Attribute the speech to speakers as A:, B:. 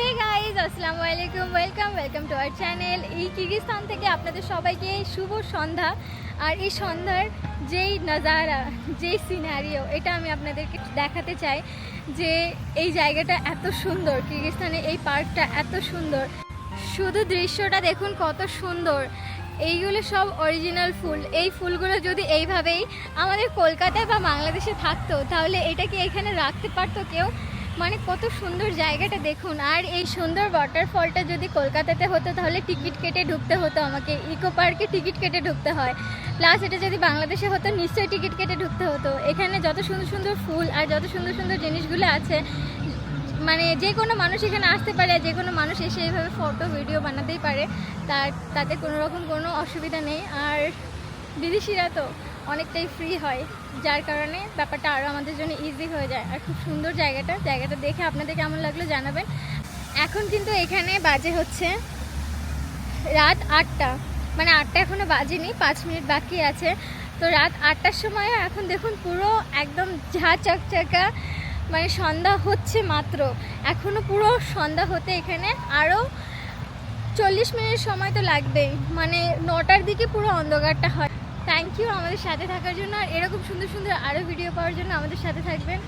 A: হে guys আসসালামু আলাইকুম welcome welcome to our channel এই কিরগিস্তান থেকে আপনাদের সবাইকে শুভ সন্ধ্যা। আর এই সন্ধ্যার যেই নজারা, যেই সিনারিও এটা আমি আপনাদেরকে দেখাতে চাই যে এই জায়গাটা এত সুন্দর কিরগিস্তানে এই পার্কটা এত সুন্দর। শুধু দৃশ্যটা দেখুন কত সুন্দর। এইগুলো সব অরিজিনাল ফুল। এই ফুলগুলো যদি এইভাবেই আমাদের কলকাতায় বা বাংলাদেশে থাকতো, তাহলে এটা কি এখানে রাখতে পারতো কেউ? মানে কত সুন্দর জায়গাটা দেখুন। আর এই সুন্দর ওয়াটারফলটা যদি কলকাতাতে হতো, তাহলে টিকিট কেটে ঢুকতে হতো আমাকে। ইকো পার্কে টিকিট কেটে ঢুকতে হয়। প্লাস এটা যদি বাংলাদেশে হতো, নিশ্চয়ই টিকিট কেটে ঢুকতে হতো। এখানে যত সুন্দর সুন্দর ফুল আর যত সুন্দর সুন্দর জিনিসগুলো আছে মানে যে কোনো মানুষ এখানে আসতে পারে, যে কোনো মানুষ এসে এইভাবে ফটো ভিডিও বানাতেই পারে। তার, তাতে কোনো রকম কোনো অসুবিধা নেই। আর বিদেশিরা তো অনেকটাই ফ্রি হয়। যার কারণে ব্যাপারটা আরও আমাদের জন্য ইজি হয়ে যায়। আর খুব সুন্দর জায়গাটা। জায়গাটা দেখে আপনাদের কেমন লাগল জানাবেন। এখন কিন্তু এখানে বাজে হচ্ছে রাত আটটা। মানে আটটা এখনও বাজেনি, পাঁচ মিনিট বাকি আছে। তো রাত আটটার সময় এখন দেখুন পুরো একদম ঝা চকচকা মানে সন্ধ্যা হচ্ছে মাত্র। এখনও পুরো সন্ধ্যা হতে এখানে আরও চল্লিশ মিনিট সময় তো লাগবেই। মানে নটার দিকে পুরো অন্ধকারটা হয়। থ্যাংক ইউ আমাদের সাথে থাকার জন্য। আর এরকম সুন্দর সুন্দর আরও ভিডিও পাওয়ার জন্য আমাদের সাথে থাকবেন।